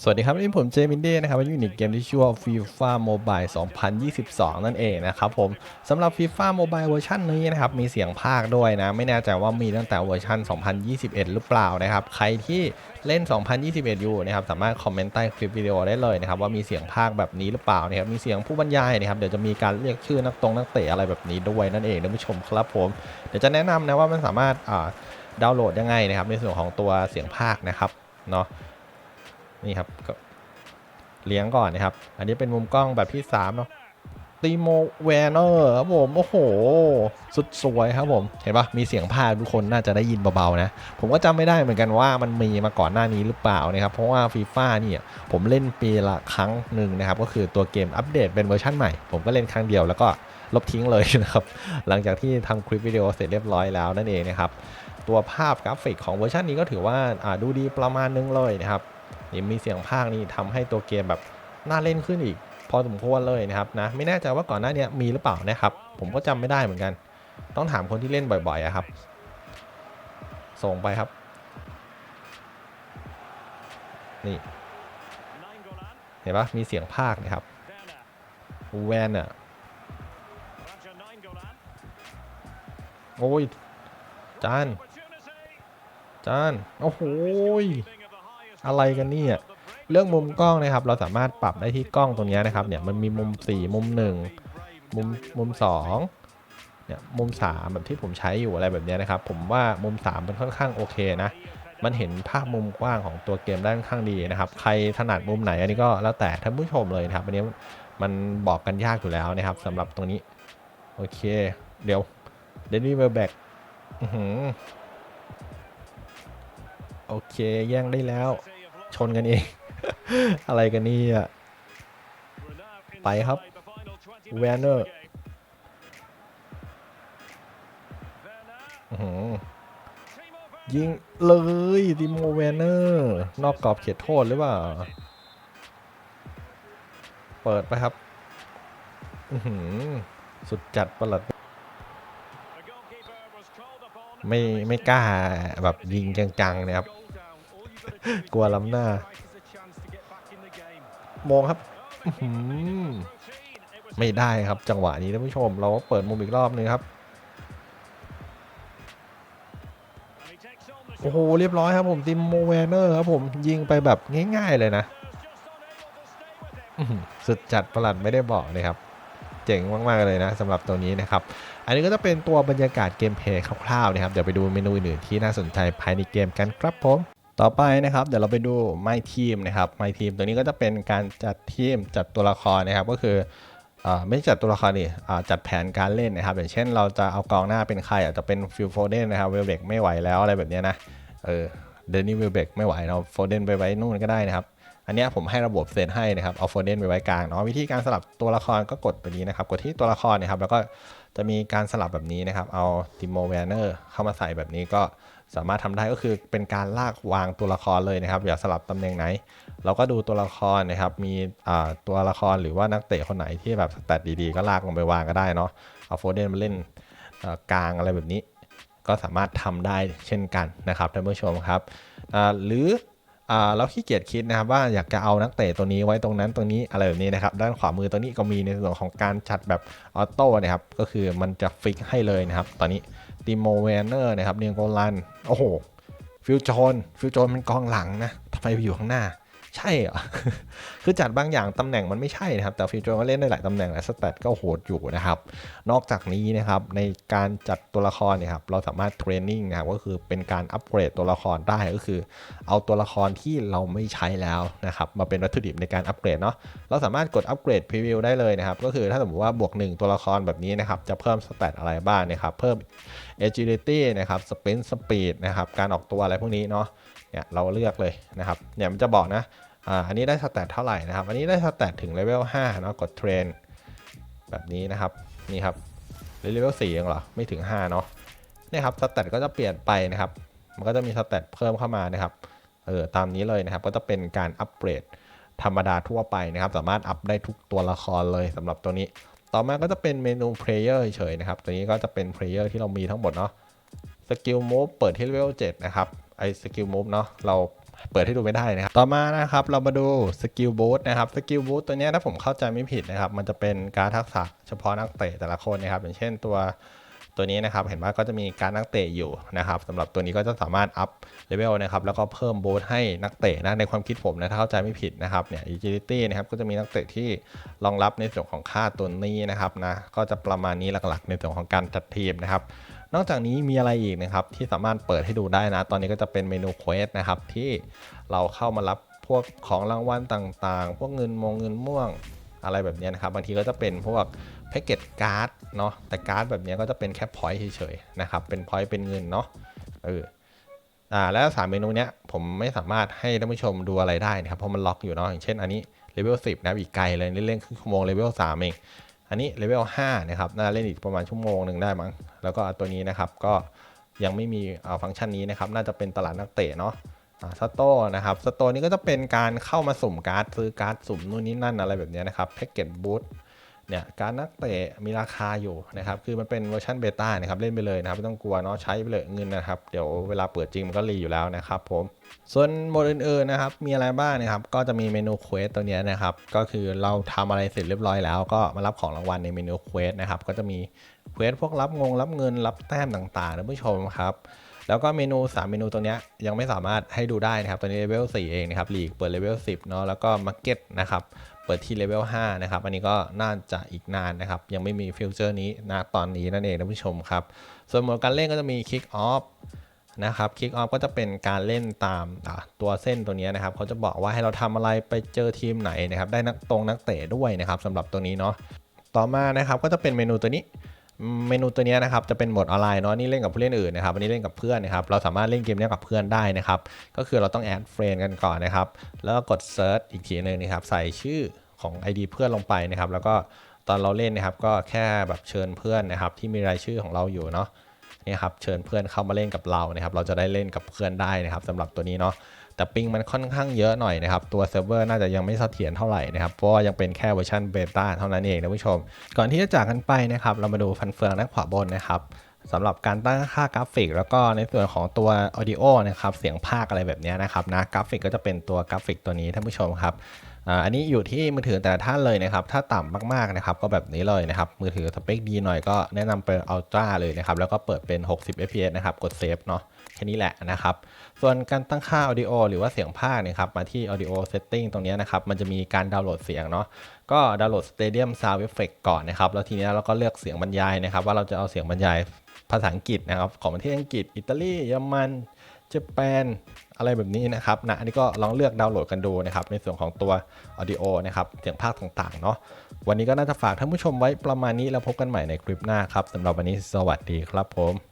สวัสดีครับวันนี้ผมเจมินเด้นะครับวันนี้อยู่ในเกมที่ชื่อว่า FIFA Mobile 2022 นั่นเองนะครับผมสำหรับ FIFA Mobile เวอร์ชันนี้นะครับมีเสียงภาคด้วยนะ ไม่แน่ใจว่ามีตั้งแต่เวอร์ชัน2021 หรือเปล่านะครับใครที่เล่น 2021 อยู่นะครับสามารถคอมเมนต์ใต้คลิปวิดีโอได้เลยนะครับว่ามีเสียงภาคแบบนี้หรือเปล่านะครับมีเสียงผู้บรรยายนะครับเดี๋ยวจะมีการเรียกชื่อนักตรงนักเตะอะไรแบบนี้ด้วยนั่นเองท่านผู้ชมครับผมเดี๋ยวจะแนะนำนะว่ามันสามารถอ่าดาวน์โหลดยังไงนะครับในส่วนของตัวเสียงภาคนะครับเนาะ นี่ครับก็เลี้ยงก่อนนะครับ อันนี้เป็นมุมกล้องแบบที่3เนาะตีโมแวนเนอร์ครับผมโอ้โห สุดสวยครับผม เห็นปะมีเสียงพากย์ทุกคนน่าจะได้ยินเบาๆนะ ผมก็จำไม่ได้เหมือนกันว่ามันมีมาก่อนหน้านี้หรือเปล่านะครับ เพราะว่าฟีฟ่าเนี่ย ผมเล่นปีละครั้งหนึ่งนะครับ ก็คือตัวเกมอัปเดตเป็นเวอร์ชันใหม่ ผมก็เล่นครั้งเดียวแล้วก็ลบทิ้งเลยนะครับ หลังจากที่ทำคลิปวิดีโอเสร็จเรียบร้อยแล้วนั่นเองนะครับตัวภาพกราฟิกของเวอร์ชันนี้ก็ถือว่าอ่าดูดีประมาณนึงเลยนะครับ นี่มีเสียงภาคนี่ทำให้ตัวเกมแบบน่าเล่นขึ้นอีก พอสมควรเลยนะครับนะไม่แน่ใจว่าก่อนหน้านี้มีหรือเปล่านะครับผมก็จำไม่ได้เหมือนกัน ต้องถามคนที่เล่นบ่อยๆอะครับ ส่งไปครับ นี่เห็นปะมีเสียงภาคนะครับแวนอะโอ้ยจานจานโอ้โหย อะไรกันเนี่ยเรื่องมุมกล้องนะครับ เราสามารถปรับได้ที่กล้องตรงนี้นะครับเนี่ยมันมีมุม 4 มุม 1 มุมมุม2เนี่ยมุม 3 แบบที่ผมใช้อยู่อะไรแบบนี้นะครับ ผมว่ามุม3เป็นค่อนข้างโอเคนะ มันเห็นภาพมุมกว้างของตัวเกมได้ค่อนข้างดีนะครับ ใครถนัดมุมไหนอันนี้ก็แล้วแต่ท่านผู้ชมเลยนะครับอันนี้มันบอกกันยากอยู่แล้วนะครับสำหรับตรงนี้ โอเค เดี๋ยวเดนนี่เวลแบกโอเคแย่งได้แล้ว ชนกันเอง อะไรกันนี่อะไปครับแวนเนอร์ยิงเลยติโมแวนเนอร์ นอกกรอบเขตโทษหรือเปล่า เปิดไปครับสุดจัดประหลัด ไม่ไม่กล้าแบบยิงจังๆนะครับ กลัวล้ำหน้า มองครับไม่ได้ครับจังหวะนี้ท่านผู้ชม เราก็เปิดมุมอีกรอบนึงครับโอ้โหเรียบร้อยครับผมติมโมแวนเนอร์ครับผมยิงไปแบบง่ายๆเลยนะสุดจัดประหลัดไม่ได้บอกเลยครับ เจ๋งมากๆเลยนะสำหรับตัวนี้นะครับ อันนี้ก็จะเป็นตัวบรรยากาศเกมเพลย์คร่าวๆนะครับ เดี๋ยวไปดูเมนูอื่นๆที่น่าสนใจภายในเกมกันครับผม ต่อไปนะครับ เดี๋ยวเราไปดู My Team นะครับ My Team ตัวนี้ก็จะเป็นการจัดทีมจัดตัวละครนะครับ ก็คือไม่จัดตัวละครดิจัดแผนการเล่นนะครับ อย่างเช่นเราจะเอากองหน้าเป็นใครอาจจะเป็นฟิลโฟเดนนะครับเวลเบกไม่ไหวแล้วอะไรแบบนี้นะเออเดนนี่เวลเบกไม่ไหวเราโฟเดนไปไว้นู่นก็ได้นะครับ อันนี้ผมให้ระบบเซตให้นะครับเอาโฟเดนไปไว้กลางเนาะวิธีการสลับตัวละครก็กดไปนี้นะครับ กดที่ตัวละครนะครับ แล้วก็จะมีการสลับแบบนี้นะครับ เอาติโมแวนเนอร์เข้ามาใส่แบบนี้ก็สามารถทำได้ก็คือเป็นการลากวางตัวละครเลยนะครับ อยากสลับตำแหน่งไหน เราก็ดูตัวละครนะครับ มีตัวละครหรือว่านักเตะคนไหนที่แบบสแตทดีๆ ก็ลากลงไปวางก็ได้เนาะเอาโฟเดนมาเล่นกลางอะไรแบบนี้ ก็สามารถทำได้เช่นกันนะครับท่านผู้ชมครับหรือ เราขี้เกียจคิดนะครับว่าอยากจะเอานักเตะตัวนี้ไว้ตรงนั้นตรงนี้อะไรแบบนี้นะครับด้านขวามือตรงนี้ก็มีในส่วนของการจัดแบบออโต้นะครับก็คือมันจะฟิกให้เลยนะครับ ตอนนี้ติโมเวนเนอร์นะครับเนียงโกลันโอ้โหฟิวจอนฟิวจอนมันกองหลังนะทำไมไปอยู่ข้างหน้า ใช่เหรอ คือจัดบางอย่างตำแหน่งมันไม่ใช่นะครับ แต่ฟิวโจนก็เล่นได้หลายตำแหน่งหลายสเตตก็โหดอยู่นะครับ นอกจากนี้นะครับในการจัดตัวละครเนี่ยครับเราสามารถเทรนนิ่งนะครับก็คือเป็นการอัปเกรดตัวละครได้ก็คือ เอาตัวละครที่เราไม่ใช้แล้วนะครับมาเป็นวัตถุดิบในการอัปเกรดเนาะเราสามารถกดอัปเกรดพรีวิวได้เลยนะครับก็คือถ้าสมมติว่าบวก 1 ตัวละครแบบนี้นะครับจะเพิ่มสเตตอะไรบ้างนะครับเพิ่ม agility นะครับ sprint speed นะครับการออกตัวอะไรพวกนี้เนาะ เนี่ยเราเลือกเลยนะครับเนี่ยมันจะบอกนะอ่าอันนี้ได้สเตตเท่าไหร่นะครับ อันนี้ได้สเตตถึงเลเวล5เนาะกดเทรนแบบนี้นะครับนี่ครับเลเวลสี่เองเหรอไม่ถึง 5 เนาะเนี่ยครับสเตตก็จะเปลี่ยนไปนะครับ มันก็จะมีสเตตเพิ่มเข้ามานะครับเออตามนี้เลยนะครับ ก็จะเป็นการอัปเกรดธรรมดาทั่วไปนะครับ สามารถอัพได้ทุกตัวละครเลยสำหรับตัวนี้ ต่อมาก็จะเป็นเมนู Player เฉยนะครับ ตัวนี้ก็จะเป็น Player ที่เรามีทั้งหมดเนาะสกิลมูฟเปิดที่เลเวล7นะครับ ไอ้สกิลมูฟเนาะเราเปิดให้ดูไม่ได้นะครับ ต่อมานะครับเรามาดูสกิลบูทนะครับ สกิลบูทตัวเนี้ยถ้าผมเข้าใจไม่ผิดนะครับ มันจะเป็นการทักษะเฉพาะนักเตะแต่ละคนนะครับ อย่างเช่นตัวตัวนี้นะครับ เห็นว่าก็จะมีการนักเตะอยู่นะครับสำหรับตัวนี้ก็จะสามารถอัพเลเวลนะครับ แล้วก็เพิ่มบูทให้นักเตะนะในความคิดผมนะถ้าเข้าใจไม่ผิดนะครับเนี่ย agility นะครับก็จะมีนักเตะที่รองรับในส่วนของค่าตัวนี้นะครับนะก็จะประมาณนี้หลักๆ ในส่วนของการจัดทีมนะครับ นอกจากนี้มีอะไรอีกนะครับที่สามารถเปิดให้ดูได้นะ ตอนนี้ก็จะเป็นเมนูเควสนะครับที่เราเข้ามารับพวกของรางวัลต่างๆ พวกเงินมงเงินม่วงอะไรแบบนี้นะครับ บางทีก็จะเป็นพวกแพ็กเกจการ์ดเนาะแต่การ์ดแบบนี้ก็จะเป็นแค่พอยต์เฉยๆนะครับเป็นพอยต์เป็นเงินเนาะเอออ่าแล้วสามเมนูเนี้ยผมไม่สามารถให้ท่านผู้ชมดูอะไรได้นะครับเพราะมันล็อกอยู่เนาะอย่างเช่นอันนี้เลเวล10 นะอีกไกลเลยเล่นๆครึ่งชั่วโมงเลเวล3เอง อันนี้เลเวล5นะครับ น่าเล่นอีกประมาณชั่วโมงหนึ่งได้มั้ง แล้วก็ตัวนี้นะครับ ก็ยังไม่มีฟังก์ชันนี้นะครับ น่าจะเป็นตลาดนักเตะเนาะสโตนะครับ สโตนี้ก็จะเป็นการเข้ามาสุ่มการ์ดซื้อการ์ดสุ่มนู่นนี่นั่นอะไรแบบนี้นะครับ แพ็กเกจบูท เนี่ยการนักเตะมีราคาอยู่นะครับคือมันเป็นเวอร์ชันเบต้านะครับเล่นไปเลยนะครับไม่ต้องกลัวเนาะใช้ไปเลยเงินนะครับเดี๋ยวเวลาเปิดจริงมันก็รีอยู่แล้วนะครับผมส่วนโหมดอื่นๆนะครับมีอะไรบ้างนะครับก็จะมีเมนูเควสตัวนี้นะครับก็คือเราทำอะไรเสร็จเรียบร้อยแล้ว ก็มารับของรางวัลในเมนูเควสนะครับก็จะมีเควสพวกรับงงรับเงินรับแต้มต่างๆนะผู้ชมครับ แล้วก็เมนู 3 เมนูตัวเนี้ยังไม่สามารถให้ดูได้นะครับตัวนี้เลเวล4เองนะครับลีกเปิดเลเวล10เนาะแล้วก็มาร์เก็ตนะครับเปิดที่เลเวล5นะครับอันนี้ก็น่าจะอีกนานนะครับ ยังไม่มีฟิวเจอร์นี้นะตอนนี้นั่นเองนะผู้ชมครับ ส่วนหมดการเล่นก็จะมี Kick Off นะครับ Kick Off ก็จะเป็นการเล่นตามตัวเส้นตัวนี้นะครับเขาจะบอกว่าให้เราทำอะไรไปเจอทีมไหนนะครับได้นักตรงนักเตะด้วยนะครับสำหรับตัวนี้เนาะต่อมานะครับก็จะเป็นเมนูตัวนี้ เมนูตัวนี้นะครับจะเป็นโหมดออนไลน์เนาะนี่เล่นกับผู้เล่นอื่นนะครับอันนี้เล่นกับเพื่อนนะครับเราสามารถเล่นเกมนี้กับเพื่อนได้นะครับก็คือเราต้องแอดเฟรนกันก่อนนะครับแล้วกดเซิร์ชอีกทีหนึ่งนะครับใส่ชื่อของ ID เพื่อนลงไปนะครับแล้วก็ตอนเราเล่นนะครับก็แค่แบบเชิญเพื่อนนะครับที่มีรายชื่อของเราอยู่เนาะนี่ครับเชิญเพื่อนเข้ามาเล่นกับเรานะครับเราจะได้เล่นกับเพื่อนได้นะครับสำหรับตัวนี้เนาะ แต่ปิงมันค่อนข้างเยอะหน่อยนะครับ ตัวเซิร์ฟเวอร์น่าจะยังไม่เสถียรเท่าไหร่นะครับ เพราะว่ายังเป็นแค่เวอร์ชันเบต้าเท่านั้นเองนะผู้ชม ก่อนที่จะจากกันไปนะครับ เรามาดูฟันเฟืองด้านขวาบนนะครับสำหรับการตั้งค่ากราฟิก แล้วก็ในส่วนของตัวออดิโอนะครับ เสียงภาคอะไรแบบนี้นะครับนะกราฟิกก็จะเป็นตัวกราฟิกตัวนี้ท่านผู้ชมครับ อ่าอันนี้อยู่ที่มือถือแต่ละท่านเลยนะครับ ถ้าต่ำมากๆนะครับ ก็แบบนี้เลยนะครับ มือถือสเปคดีหน่อยก็แนะนำเป็น Ultra เลยนะครับ แล้วก็เปิดเป็น 60 fps นะครับ กดเซฟเนาะ แค่นี้แหละนะครับ ส่วนการตั้งค่า audio หรือว่าเสียงภาคนะครับ มาที่ audio setting ตรงนี้นะครับ มันจะมีการดาวน์โหลดเสียงเนาะ ก็ดาวน์โหลด Stadium Sound Effect ก่อนนะครับ แล้วทีนี้เราก็เลือกเสียงบรรยายนะครับ ว่าเราจะเอาเสียงบรรยายภาษาอังกฤษนะครับ ของประเทศอังกฤษ อิตาลี เยอรมัน ญี่ปุ่นอะไรแบบนี้นะครับนะอันนี้ก็ลองเลือกดาวน์โหลดกันดูนะครับในส่วนของตัว audio นะครับเสียงภาคต่างๆเนาะวันนี้ก็น่าจะฝากท่านผู้ชมไว้ประมาณนี้แล้วพบกันใหม่ในคลิปหน้าครับสำหรับวันนี้สวัสดีครับผม